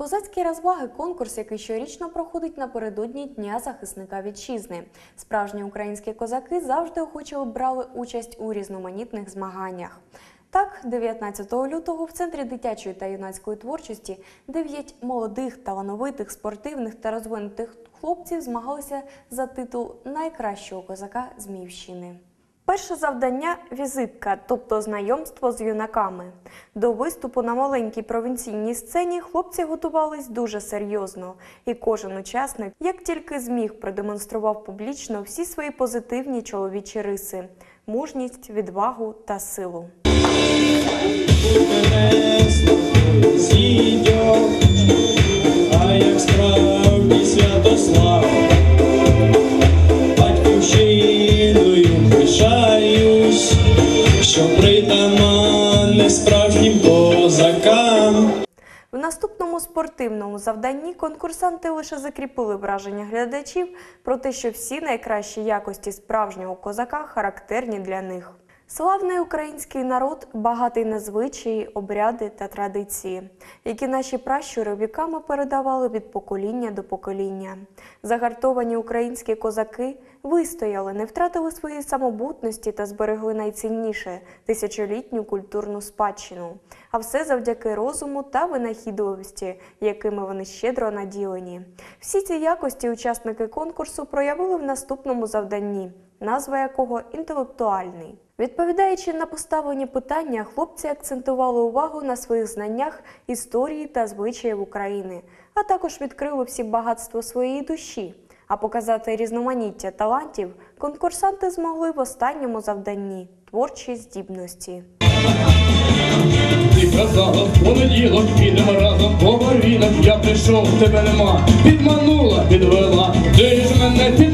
Козацькі розваги конкурс, який щорічно проходить напередодні Дня захисника вітчизни. Справжні українські козаки завжди охоче брали участь у різноманітних змаганнях. Так, 19 лютого в центрі дитячої та юнацької творчості дев'ять молодих, талановитих, спортивних та розвинутих хлопців змагалися за титул найкращого козака Зміївщини. Перше завдання візитка, тобто знайомство з юнаками. До виступу на маленькій провінційній сцені хлопці готувались дуже серйозно, і кожен учасник, як тільки зміг, продемонстрував публічно всі свої позитивні чоловічі риси: мужність, відвагу та силу. Пишаюсь, що притаманне справжнім козакам. В наступному спортивному завданні конкурсанти лише закріпили враження глядачів про те, що всі найкращі якості справжнього козака характерні для них. Славний український народ багатий на звичаї, обряди та традиції, які наші пращури віками передавали від покоління до покоління. Загартовані українські козаки вистояли, не втратили своєї самобутності та зберегли найцінніше тисячолітню культурну спадщину. А все завдяки розуму та винахідливості, якими вони щедро наділені. Всі ці якості учасники конкурсу проявили в наступному завданні, назва якого інтелектуальний. Відповідаючи на поставлені питання, хлопці акцентували увагу на своїх знаннях історії та звичаїв України, а також відкрили всі багатства своєї душі. А показати різноманіття талантів конкурсанти змогли в останньому завданні творчі здібності. Ти казала, в понеділок підемо разом по барвінах, я прийшов, тебе нема. Підманула, підвела, ти ж мене підманула,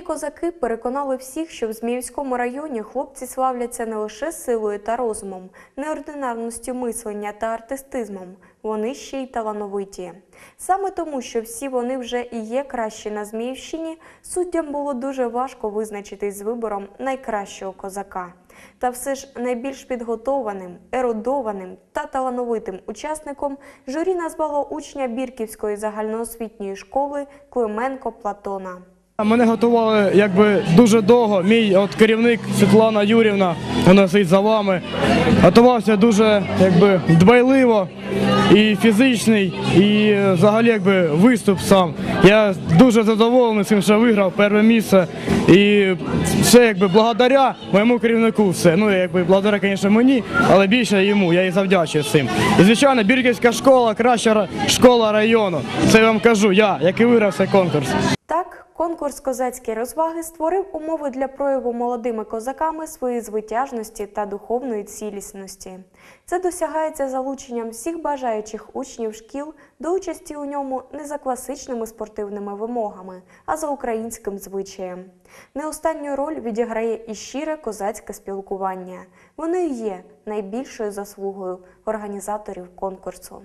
звела. Козаки переконали всіх, що в Зміївському районі хлопці славляться не лише силою та розумом, неординарністю мислення та артистизмом, вони ще й талановиті. Саме тому, що всі вони вже і є кращі на Зміївщині, суддям було дуже важко визначитись з вибором найкращого козака. Та все ж найбільш підготованим, ерудованим та талановитим учасником журі назвало учня Бірківської загальноосвітньої школи Клименко Платона. Мене готували якби дуже довго. Мій от керівник Світлана Юрівна, вона сидить за вами. Готувався дуже якби дбайливо і фізичний, і взагалі якби виступ сам. Я дуже задоволений цим, що виграв перше місце. І все якби благодаря моєму керівнику все. Ну якби благодаря, звісно, мені, але більше йому. Я їй завдячую цим. І звичайно, Бірківська школа краща школа району. Це я вам кажу, я, який виграв цей конкурс. Конкурс козацькі розваги створив умови для прояву молодими козаками своєї звитяжності та духовної цілісності. Це досягається залученням всіх бажаючих учнів шкіл до участі у ньому не за класичними спортивними вимогами, а за українським звичаєм. Не останню роль відіграє і щире козацьке спілкування. Воно і є найбільшою заслугою організаторів конкурсу.